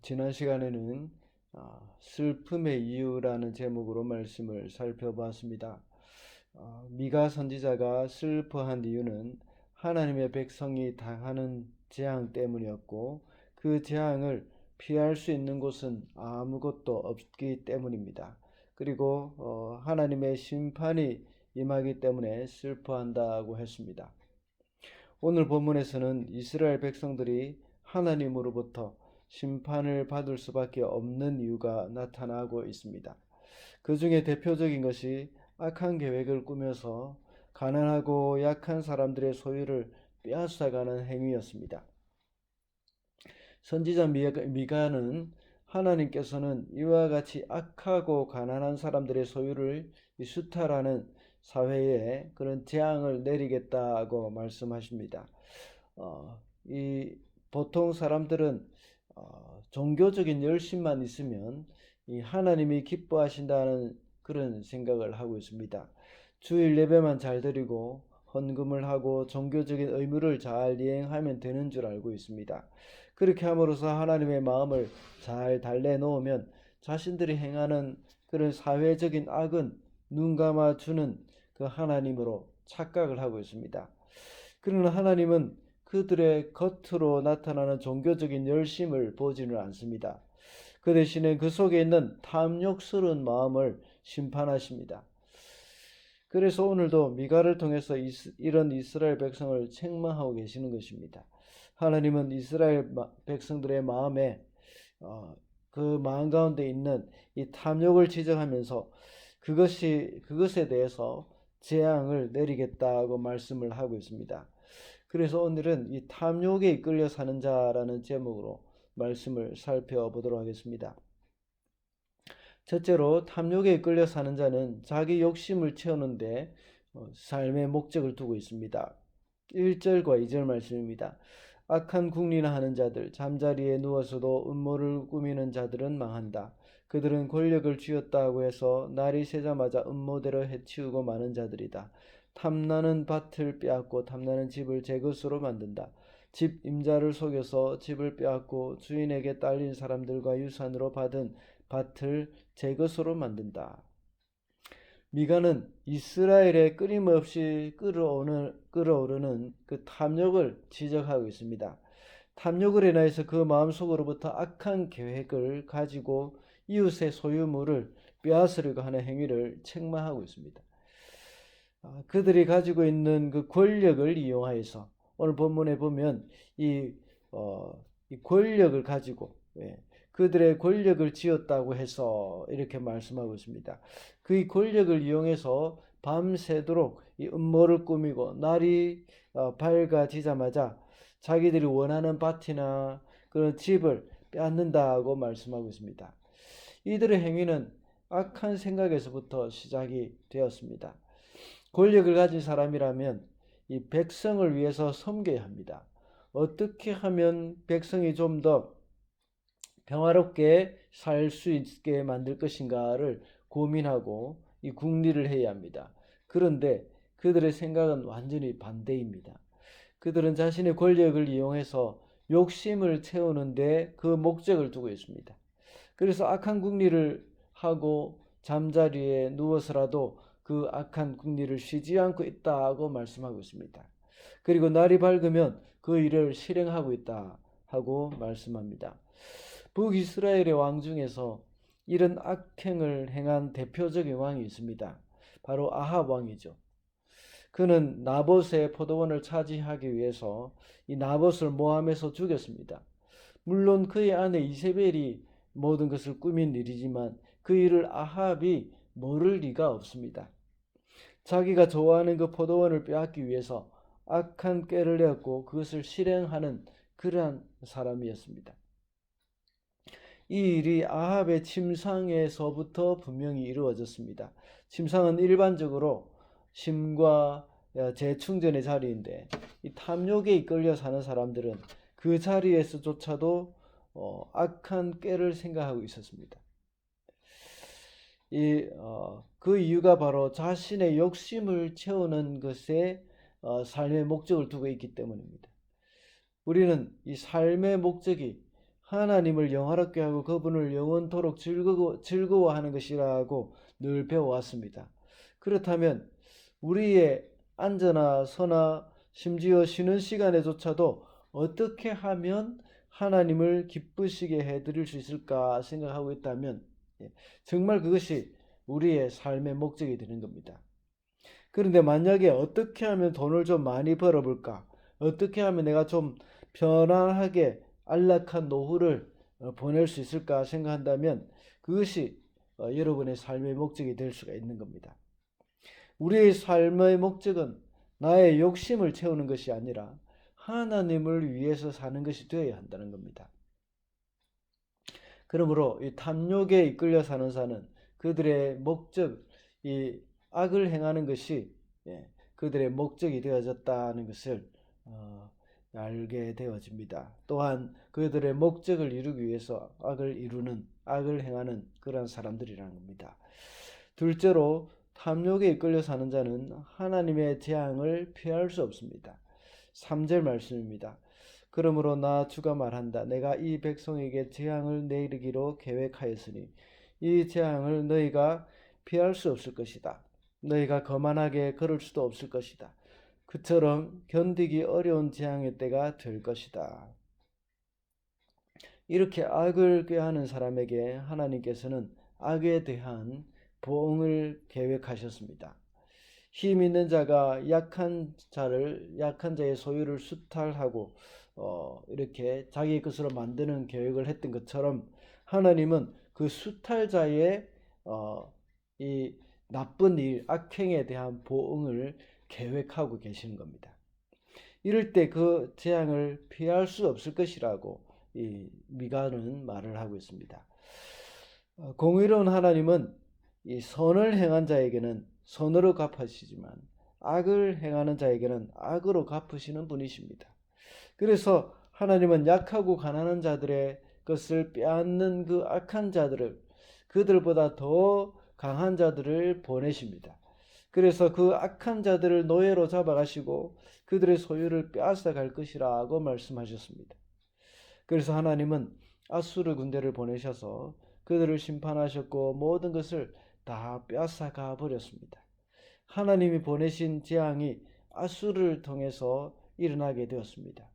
지난 시간에는 아, 슬픔의 이유라는 제목으로 말씀을 살펴봤습니다. 아, 미가 선지자가 슬퍼한 이유는 하나님의 백성이 당하는 재앙 때문이었고 그 재앙을 피할 수 있는 곳은 아무것도 없기 때문입니다. 그리고 어, 하나님의 심판이 임하기 때문에 슬퍼한다고 했습니다. 오늘 본문에서는 이스라엘 백성들이 하나님으로부터 심판을 받을 수밖에 없는 이유가 나타나고 있습니다. 그 중에 대표적인 것이 악한 계획을 꾸며서 가난하고 약한 사람들의 소유를 빼앗아가는 행위였습니다. 선지자 미가는 하나님께서는 이와 같이 악하고 가난한 사람들의 소유를 수탈하는 사회에 그런 재앙을 내리겠다고 말씀하십니다. 어, 이 보통 사람들은 어, 종교적인 열심만 있으면 이 하나님이 기뻐하신다는 그런 생각을 하고 있습니다. 주일 예배만 잘 드리고 헌금을 하고 종교적인 의무를 잘 이행하면 되는 줄 알고 있습니다. 그렇게 함으로써 하나님의 마음을 잘 달래놓으면 자신들이 행하는 그런 사회적인 악은 눈 감아 주는 그 하나님으로 착각을 하고 있습니다. 그러나 하나님은 그들의 겉으로 나타나는 종교적인 열심을 보지는 않습니다. 그 대신에 그 속에 있는 탐욕스러운 마음을 심판하십니다. 그래서 오늘도 미가를 통해서 이런 이스라엘 백성을 책망하고 계시는 것입니다. 하나님은 이스라엘 백성들의 마음에 어, 그 마음 가운데 있는 이 탐욕을 지적하면서 그것이 그것에 대해서 재앙을 내리겠다고 말씀을 하고 있습니다. 그래서 오늘은 이 탐욕에 이끌려 사는 자라는 제목으로 말씀을 살펴보도록 하겠습니다. 첫째로 탐욕에 이끌려 사는 자는 자기 욕심을 채우는데 어, 삶의 목적을 두고 있습니다. 1절과 2절 말씀입니다. 악한 궁리나 하는 자들, 잠자리에 누워서도 음모를 꾸미는 자들은 망한다. 그들은 권력을 쥐었다고 해서 날이 새자마자 음모대로 해치우고 마는 자들이다. 탐나는 밭을 빼앗고 탐나는 집을 제 것으로 만든다. 집 임자를 속여서 집을 빼앗고 주인에게 딸린 사람들과 유산으로 받은 밭을 제 것으로 만든다. 미가는 이스라엘의 끊임없이 끌어오는, 끌어오르는 그 탐욕을 지적하고 있습니다. 탐욕을 인하여서 그 마음속으로부터 악한 계획을 가지고 이웃의 소유물을 빼앗으려고 하는 행위를 책망하고 있습니다. 아, 그들이 가지고 있는 그 권력을 이용하여서 오늘 본문에 보면 이, 어, 이 권력을 가지고 예, 그들의 권력을 지었다고 해서 이렇게 말씀하고 있습니다. 그 권력을 이용해서 밤새도록 이 음모를 꾸미고 날이 어, 밝아지자마자 자기들이 원하는 밭이나 그런 집을 빼앗는다고 말씀하고 있습니다. 이들의 행위는 악한 생각에서부터 시작이 되었습니다. 권력을 가진 사람이라면 이 백성을 위해서 섬겨야 합니다. 어떻게 하면 백성이 좀 더 평화롭게 살 수 있게 만들 것인가를 고민하고 이 국리를 해야 합니다. 그런데 그들의 생각은 완전히 반대입니다. 그들은 자신의 권력을 이용해서 욕심을 채우는데 그 목적을 두고 있습니다. 그래서 악한 국리를 하고 잠자리에 누워서라도 그 악한 국리를 쉬지 않고 있다고 말씀하고 있습니다. 그리고 날이 밝으면 그 일을 실행하고 있다 하고 말씀합니다. 북이스라엘의 왕 중에서 이런 악행을 행한 대표적인 왕이 있습니다. 바로 아합 왕이죠. 그는 나봇의 포도원을 차지하기 위해서 이 나봇을 모함해서 죽였습니다. 물론 그의 아내 이세벨이 모든 것을 꾸민 일이지만 그 일을 아합이 모를 리가 없습니다. 자기가 좋아하는 그 포도원을 빼앗기 위해서 악한 꾀를 내었고 그것을 실행하는 그러한 사람이었습니다. 이 일이 아합의 침상에서부터 분명히 이루어졌습니다. 침상은 일반적으로 심과 재충전의 자리인데 이 탐욕에 이끌려 사는 사람들은 그 자리에서조차도 어, 악한 꾀를 생각하고 있었습니다. 이, 어, 그 이유가 바로 자신의 욕심을 채우는 것에 어, 삶의 목적을 두고 있기 때문입니다. 우리는 이 삶의 목적이 하나님을 영화롭게 하고 그분을 영원토록 즐거워, 즐거워하는 것이라고 늘 배워왔습니다. 그렇다면 우리의 앉아나 서나 심지어 쉬는 시간에조차도 어떻게 하면 하나님을 기쁘시게 해드릴 수 있을까 생각하고 있다면 예, 정말 그것이 우리의 삶의 목적이 되는 겁니다. 그런데 만약에 어떻게 하면 돈을 좀 많이 벌어볼까? 어떻게 하면 내가 좀 편안하게 안락한 노후를 어, 보낼 수 있을까 생각한다면 그것이 어, 여러분의 삶의 목적이 될 수가 있는 겁니다. 우리의 삶의 목적은 나의 욕심을 채우는 것이 아니라 하나님을 위해서 사는 것이 되어야 한다는 겁니다. 그러므로 이 탐욕에 이끌려 사는 자는 그들의 목적, 이 악을 행하는 것이 예, 그들의 목적이 되어졌다는 것을 어, 알게 되어집니다. 또한 그들의 목적을 이루기 위해서 악을 이루는 악을 행하는 그러한 사람들이라는 겁니다. 둘째로 탐욕에 이끌려 사는 자는 하나님의 재앙을 피할 수 없습니다. 3절 말씀입니다. 그러므로 나 주가 말한다. 내가 이 백성에게 재앙을 내리기로 계획하였으니 이 재앙을 너희가 피할 수 없을 것이다. 너희가 거만하게 걸을 수도 없을 것이다. 그처럼 견디기 어려운 재앙의 때가 될 것이다. 이렇게 악을 꾀하는 사람에게 하나님께서는 악에 대한 보응을 계획하셨습니다. 힘 있는 자가 약한 자를 약한 자의 소유를 수탈하고 어, 이렇게 자기 것으로 만드는 계획을 했던 것처럼 하나님은 그 수탈자의 어, 이 나쁜 일, 악행에 대한 보응을 계획하고 계시는 겁니다. 이럴 때 그 재앙을 피할 수 없을 것이라고 이 미가는 말을 하고 있습니다. 어, 공의로운 하나님은 이 선을 행한 자에게는 선으로 갚으시지만 악을 행하는 자에게는 악으로 갚으시는 분이십니다. 그래서 하나님은 약하고 가난한 자들의 것을 빼앗는 그 악한 자들을 그들보다 더 강한 자들을 보내십니다. 그래서 그 악한 자들을 노예로 잡아가시고 그들의 소유를 빼앗아 갈 것이라고 말씀하셨습니다. 그래서 하나님은 아수르 군대를 보내셔서 그들을 심판하셨고 모든 것을 다 빼앗아 가 버렸습니다. 하나님이 보내신 재앙이 아수를 통해서 일어나게 되었습니다.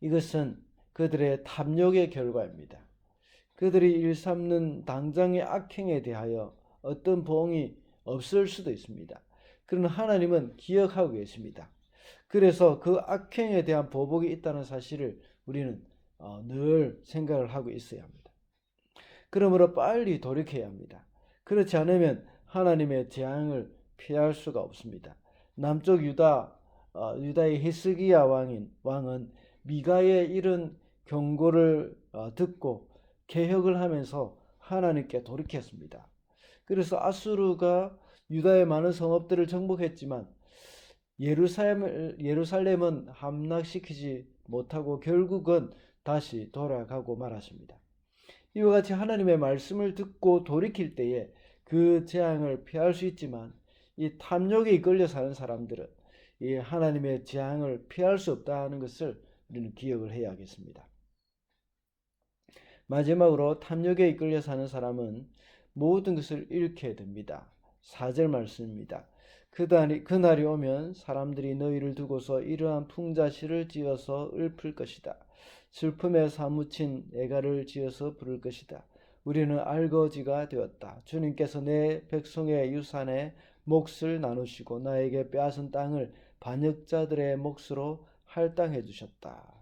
이것은 그들의 탐욕의 결과입니다. 그들이 일삼는 당장의 악행에 대하여 어떤 보응이 없을 수도 있습니다. 그러나 하나님은 기억하고 계십니다. 그래서 그 악행에 대한 보복이 있다는 사실을 우리는 어, 늘 생각을 하고 있어야 합니다. 그러므로 빨리 돌이켜야 합니다. 그렇지 않으면 하나님의 재앙을 피할 수가 없습니다. 남쪽 유다 어, 유다의 히스기야 왕인 왕은 미가의 이런 경고를 어, 듣고 개혁을 하면서 하나님께 돌이켰습니다. 그래서 아수르가 유다의 많은 성읍들을 정복했지만 예루살렘, 예루살렘은 함락시키지 못하고 결국은 다시 돌아가고 말았습니다. 이와 같이 하나님의 말씀을 듣고 돌이킬 때에 그 재앙을 피할 수 있지만 이 탐욕에 이끌려 사는 사람들은 이 하나님의 재앙을 피할 수 없다는 것을 우리는 기억을 해야겠습니다. 마지막으로 탐욕에 이끌려 사는 사람은 모든 것을 잃게 됩니다. 4절 말씀입니다. 그날이, 그날이 오면 사람들이 너희를 두고서 이러한 풍자시를 지어서 읊을 것이다. 슬픔에 사무친 애가를 지어서 부를 것이다. 우리는 알거지가 되었다. 주님께서 내 백성의 유산에 몫을 나누시고 나에게 빼앗은 땅을 반역자들의 몫으로 할당해 주셨다.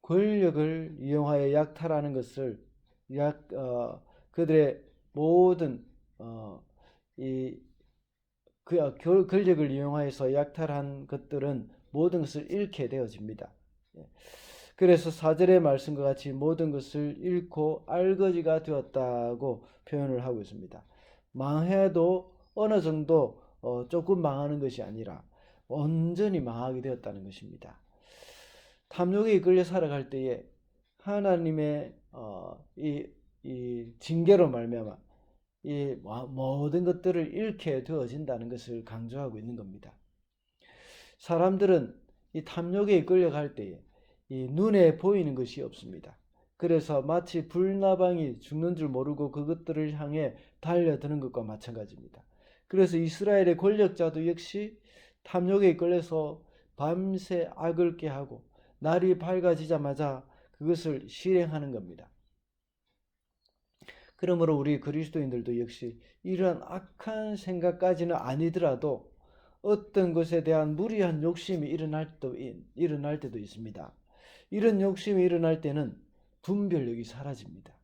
권력을 이용하여 약탈하는 것을 약 어, 그들의 모든 어, 이 그, 어, 권력을 이용하여서 약탈한 것들은 모든 것을 잃게 되어집니다. 예. 그래서 사절의 말씀과 같이 모든 것을 잃고 알거지가 되었다고 표현을 하고 있습니다. 망해도 어느 정도 어, 조금 망하는 것이 아니라 온전히 망하게 되었다는 것입니다. 탐욕에 이끌려 살아갈 때에 하나님의 어, 이, 이 징계로 말미암아 이 모든 것들을 잃게 되어진다는 것을 강조하고 있는 겁니다. 사람들은 이 탐욕에 이끌려 갈 때에 이 눈에 보이는 것이 없습니다. 그래서 마치 불나방이 죽는 줄 모르고 그것들을 향해 달려드는 것과 마찬가지입니다. 그래서 이스라엘의 권력자도 역시 탐욕에 끌려서 밤새 악을 깨하고 날이 밝아지자마자 그것을 실행하는 겁니다. 그러므로 우리 그리스도인들도 역시 이러한 악한 생각까지는 아니더라도 어떤 것에 대한 무리한 욕심이 일어날 때도, 일어날 때도 있습니다. 이런 욕심이 일어날 때는 분별력이 사라집니다.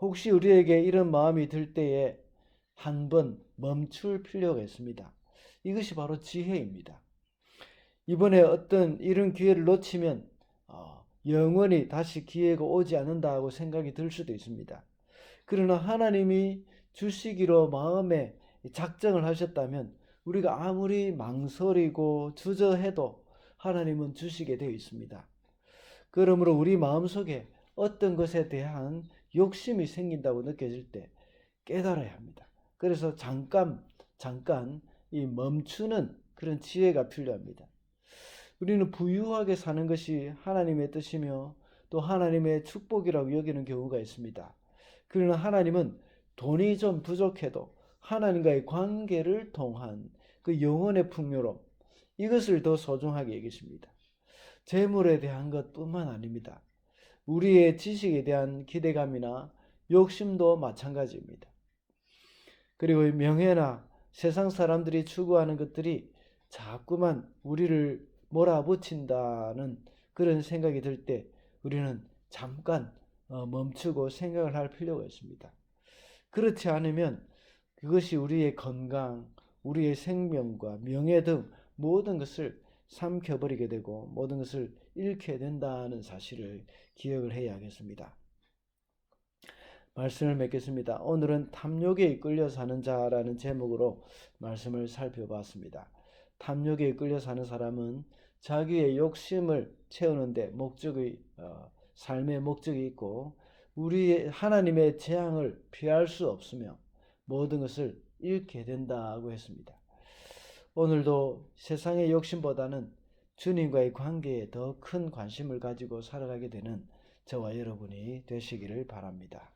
혹시 우리에게 이런 마음이 들 때에 한 번 멈출 필요가 있습니다. 이것이 바로 지혜입니다. 이번에 어떤 이런 기회를 놓치면 어, 영원히 다시 기회가 오지 않는다고 생각이 들 수도 있습니다. 그러나 하나님이 주시기로 마음에 작정을 하셨다면 우리가 아무리 망설이고 주저해도 하나님은 주시게 되어 있습니다. 그러므로 우리 마음속에 어떤 것에 대한 욕심이 생긴다고 느껴질 때 깨달아야 합니다. 그래서 잠깐 잠깐 이 멈추는 그런 지혜가 필요합니다. 우리는 부유하게 사는 것이 하나님의 뜻이며 또 하나님의 축복이라고 여기는 경우가 있습니다. 그러나 하나님은 돈이 좀 부족해도 하나님과의 관계를 통한 그 영혼의 풍요로움 이것을 더 소중하게 여기십니다. 재물에 대한 것뿐만 아닙니다. 우리의 지식에 대한 기대감이나 욕심도 마찬가지입니다. 그리고 명예나 세상 사람들이 추구하는 것들이 자꾸만 우리를 몰아붙인다는 그런 생각이 들 때 우리는 잠깐 어, 멈추고 생각을 할 필요가 있습니다. 그렇지 않으면 그것이 우리의 건강, 우리의 생명과 명예 등 모든 것을 삼켜버리게 되고 모든 것을 잃게 된다는 사실을 기억을 해야겠습니다. 말씀을 맺겠습니다. 오늘은 탐욕에 이끌려 사는 자라는 제목으로 말씀을 살펴봤습니다. 탐욕에 이끌려 사는 사람은 자기의 욕심을 채우는데 목적의 어, 삶의 목적이 있고 우리 하나님의 재앙을 피할 수 없으며 모든 것을 잃게 된다고 했습니다. 오늘도 세상의 욕심보다는 주님과의 관계에 더 큰 관심을 가지고 살아가게 되는 저와 여러분이 되시기를 바랍니다.